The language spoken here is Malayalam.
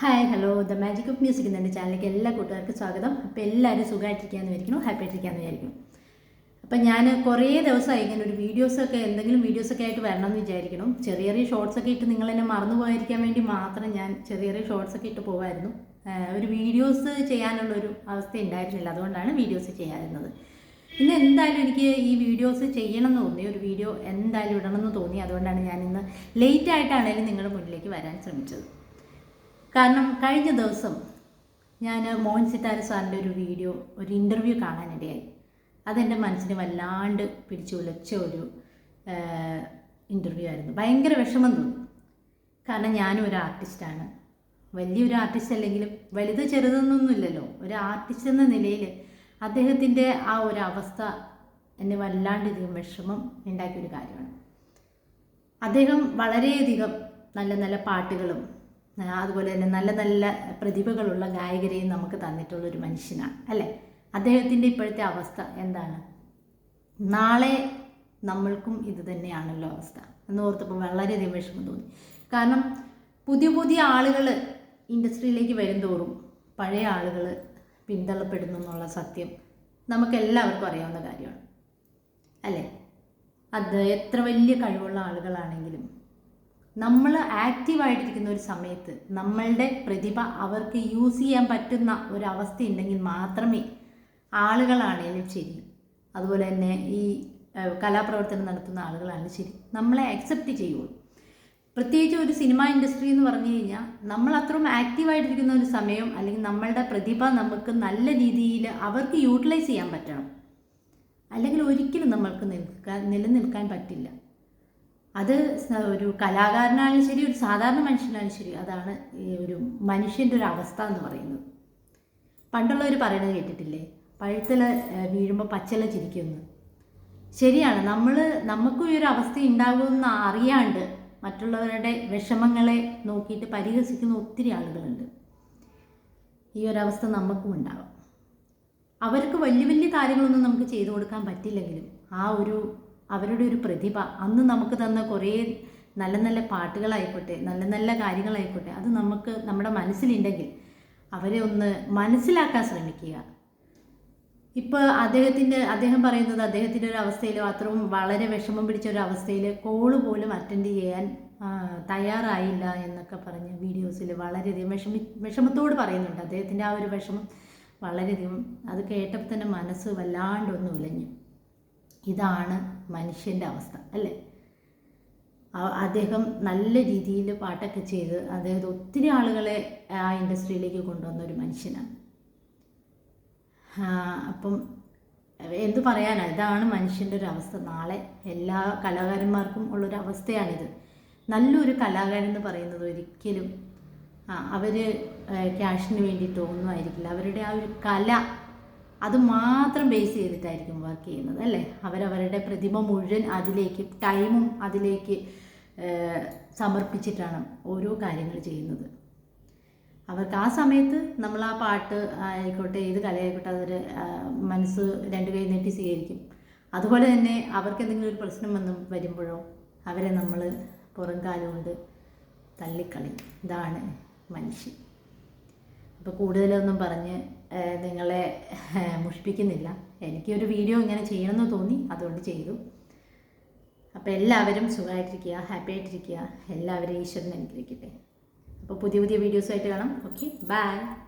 Hi hello the magic of music എന്നെ ചാനലിലേക്ക് എല്ലാ കൂട്ടുകാർക്കും സ്വാഗതം. അപ്പോൾ എല്ലാവരും സുഖമായിട്ടിരിക്കാമെന്ന് വിചാരിക്കുന്നു ഹാപ്പി ആയിട്ടിരിക്കാമെന്ന് വിചാരിക്കുന്നു. അപ്പം ഞാൻ കുറേ ദിവസമായി ഇങ്ങനെ ഒരു വീഡിയോസൊക്കെ എന്തെങ്കിലും വീഡിയോസൊക്കെ ആയിട്ട് വരണം എന്ന് വിചാരിക്കണം ചെറിയ ചെറിയ ഷോർട്സ് ഒക്കെ ഇട്ട് നിങ്ങൾ എന്നെ മറന്നു പോയിരിക്കാൻ വേണ്ടി മാത്രം ഞാൻ ചെറിയ ചെറിയ ഷോർട്സ് ഒക്കെ ഇട്ട് പോകുമായിരുന്നു ഒരു വീഡിയോസ് ചെയ്യാനുള്ള ഒരു അവസ്ഥ ഉണ്ടായിരുന്നില്ല. അതുകൊണ്ടാണ് വീഡിയോസ് ചെയ്യാതിരുന്നത്. ഇന്ന് എന്തായാലും എനിക്ക് ഈ വീഡിയോസ് ചെയ്യണം എന്ന് തോന്നി. ഒരു വീഡിയോ എന്തായാലും ഇടണം എന്ന് തോന്നി. അതുകൊണ്ടാണ് ഞാൻ ഇന്ന് ലേറ്റ് ആയിട്ടാണെങ്കിലും നിങ്ങളുടെ മുന്നിലേക്ക് വരാൻ ശ്രമിച്ചത്. കാരണം കഴിഞ്ഞ ദിവസം ഞാൻ മോഹൻ സിത്താര സാറിന്റെ ഒരു വീഡിയോ ഒരു ഇന്റർവ്യൂ കാണാനിടയായി. അതെന്റെ മനസ്സിന് വല്ലാണ്ട് പിടിച്ചു ഉലച്ച ഒരു ഇന്റർവ്യൂ ആയിരുന്നു. ഭയങ്കര വിഷമം തോന്നി. കാരണം ഞാനും ഒരു ആർട്ടിസ്റ്റാണ്. വലിയൊരു ആർട്ടിസ്റ്റ് അല്ലെങ്കിലും വലുത് ചെറുതെന്നൊന്നുമില്ലല്ലോ. ഒരു ആർട്ടിസ്റ്റ് എന്ന നിലയിൽ അദ്ദേഹത്തിന്റെ ആ ഒരു അവസ്ഥ എന്നെ വല്ലാണ്ടിധികം വിഷമം ഉണ്ടാക്കിയൊരു കാര്യമാണ്. അദ്ദേഹം വളരെയധികം നല്ല നല്ല പാട്ടുകളും അതുപോലെ തന്നെ നല്ല നല്ല പ്രതിഭകളുള്ള ഗായകരെയും നമുക്ക് തന്നിട്ടുള്ള ഒരു മനുഷ്യനാണ് അല്ലേ? അദ്ദേഹത്തിന്റെ ഇപ്പോഴത്തെ അവസ്ഥ എന്താണ്? നാളെ നമ്മൾക്കും ഇത് തന്നെയാണല്ലോ അവസ്ഥ എന്ന് ഓർത്തപ്പോൾ വളരെയധികം വിഷമം തോന്നി. കാരണം പുതിയ പുതിയ ആളുകൾ ഇൻഡസ്ട്രിയിലേക്ക് വരും തോറും പഴയ ആളുകൾ പിന്തള്ളപ്പെടുന്നു എന്നുള്ള സത്യം നമുക്കെല്ലാവർക്കും അറിയാവുന്ന കാര്യമാണ് അല്ലേ? അത് എത്ര വലിയ കഴിവുള്ള ആളുകളാണെങ്കിലും നമ്മൾ ആക്റ്റീവായിട്ടിരിക്കുന്ന ഒരു സമയത്ത് നമ്മളുടെ പ്രതിഭ അവർക്ക് യൂസ് ചെയ്യാൻ പറ്റുന്ന ഒരവസ്ഥ ഉണ്ടെങ്കിൽ മാത്രമേ ആളുകളാണേലും ശരി. അതുപോലെ തന്നെ ഈ കലാപ്രവർത്തനം നടത്തുന്ന ആളുകളാണ് ശരി. നമ്മളെ അക്സെപ്റ്റ് ചെയ്യുള്ളൂ. പ്രത്യേകിച്ച് ഒരു സിനിമ ഇൻഡസ്ട്രി എന്ന് പറഞ്ഞു കഴിഞ്ഞാൽ നമ്മൾ അത്രയും ആക്റ്റീവായിട്ടിരിക്കുന്ന ഒരു സമയം അല്ലെങ്കിൽ നമ്മളുടെ പ്രതിഭ നമുക്ക് നല്ല രീതിയിൽ അവർക്ക് യൂട്ടിലൈസ് ചെയ്യാൻ പറ്റണം. അല്ലെങ്കിൽ ഒരിക്കലും നമ്മൾക്ക് നിൽക്കാൻ നിലനിൽക്കാൻ പറ്റില്ല. അത് ഒരു കലാകാരനായാലും ശരി ഒരു സാധാരണ മനുഷ്യനായാലും ശരി അതാണ് ഈ ഒരു മനുഷ്യന്റെ ഒരു അവസ്ഥ എന്ന് പറയുന്നത്. പണ്ടുള്ളവർ പറയുന്നത് കേട്ടിട്ടില്ലേ? പഴുത്തല വീഴുമ്പോൾ പച്ചല ചിരിക്കുന്നു. ശരിയാണ്. നമ്മൾ നമുക്കും ഈ ഒരു അവസ്ഥ ഉണ്ടാകുമെന്ന് അറിയാണ്ട് മറ്റുള്ളവരുടെ വിഷമങ്ങളെ നോക്കിയിട്ട് പരിഹസിക്കുന്ന ഒത്തിരി ആളുകളുണ്ട്. ഈ ഒരു അവസ്ഥ നമുക്കും ഉണ്ടാവാം. അവർക്ക് വലിയ വലിയ കാര്യങ്ങളൊന്നും നമുക്ക് ചെയ്തു കൊടുക്കാൻ പറ്റില്ലെങ്കിലും ആ ഒരു അവരുടെ ഒരു പ്രതിഭ. അന്ന് നമുക്ക് തന്ന കുറേ നല്ല നല്ല പാട്ടുകളായിക്കോട്ടെ നല്ല നല്ല കാര്യങ്ങളായിക്കോട്ടെ അത് നമുക്ക് നമ്മുടെ മനസ്സിലുണ്ടെങ്കിൽ അവരെ ഒന്ന് മനസ്സിലാക്കാൻ ശ്രമിക്കുക. ഇപ്പോൾ അദ്ദേഹത്തിന്റെ അദ്ദേഹം പറയുന്നത് അദ്ദേഹത്തിന്റെ ഒരു അവസ്ഥയിൽ അത്രയും വളരെ വിഷമം പിടിച്ച ഒരു അവസ്ഥയിൽ കോൾ പോലും അറ്റൻഡ് ചെയ്യാൻ തയ്യാറായില്ല എന്നൊക്കെ പറഞ്ഞ് വീഡിയോസിൽ വളരെയധികം വിഷമി വിഷമത്തോട് പറയുന്നുണ്ട്. അദ്ദേഹത്തിന്റെ ആ ഒരു വിഷമം വളരെയധികം അത് കേട്ടപ്പോൾ തന്നെ മനസ്സ് വല്ലാണ്ടൊന്നും ഉലഞ്ഞു. ഇതാണ് മനുഷ്യന്റെ അവസ്ഥ അല്ലേ? അദ്ദേഹം നല്ല രീതിയിൽ പാട്ടൊക്കെ ചെയ്ത് അദ്ദേഹം ഒത്തിരി ആളുകളെ ആ ഇൻഡസ്ട്രിയിലേക്ക് കൊണ്ടുവന്ന ഒരു മനുഷ്യനാണ്. അപ്പം എന്ത് പറയാനാണ് ഇതാണ് മനുഷ്യന്റെ ഒരു അവസ്ഥ. നാളെ എല്ലാ കലാകാരന്മാർക്കും ഉള്ളൊരു അവസ്ഥയാണിത്. നല്ലൊരു കലാകാരൻ എന്ന് പറയുന്നത് ഒരിക്കലും അവർ ക്യാഷിന് വേണ്ടിയിട്ടോ ഒന്നും ആയിരിക്കില്ല. അവരുടെ ആ ഒരു കല അത് മാത്രം ബേസ് ചെയ്തിട്ടായിരിക്കും വർക്ക് ചെയ്യുന്നത് അല്ലേ? അവരവരുടെ പ്രതിഭ മുഴുവൻ അതിലേക്ക് ടൈമും അതിലേക്ക് സമർപ്പിച്ചിട്ടാണ് ഓരോ കാര്യങ്ങൾ ചെയ്യുന്നത്. അവർക്ക് ആ സമയത്ത് നമ്മൾ ആ പാട്ട് ആയിക്കോട്ടെ ഏത് കലയായിക്കോട്ടെ ആ, മനസ്സ് രണ്ട് കൈ നീട്ടി സ്വീകരിക്കും. അതുപോലെ തന്നെ അവർക്ക് എന്തെങ്കിലും ഒരു പ്രശ്നം വന്ന് വരുമ്പോഴോ അവരെ നമ്മൾ പുറം കാലം കൊണ്ട് തള്ളിക്കളയും. ഇതാണ് മനുഷ്യൻ. അപ്പോൾ കൂടുതലൊന്നും പറഞ്ഞ് നിങ്ങളെ മുഷിപ്പിക്കുന്നില്ല. എനിക്കൊരു വീഡിയോ ഇങ്ങനെ ചെയ്യണമെന്ന് തോന്നി അതുകൊണ്ട് ചെയ്തു. അപ്പോൾ എല്ലാവരും സുഖമായിട്ടിരിക്കുക ഹാപ്പി ആയിട്ടിരിക്കുക. എല്ലാവരും ഈശ്വരൻ അനുഗ്രഹിക്കട്ടെ. അപ്പോൾ പുതിയ പുതിയ വീഡിയോസുമായിട്ട് കാണാം. Okay bye.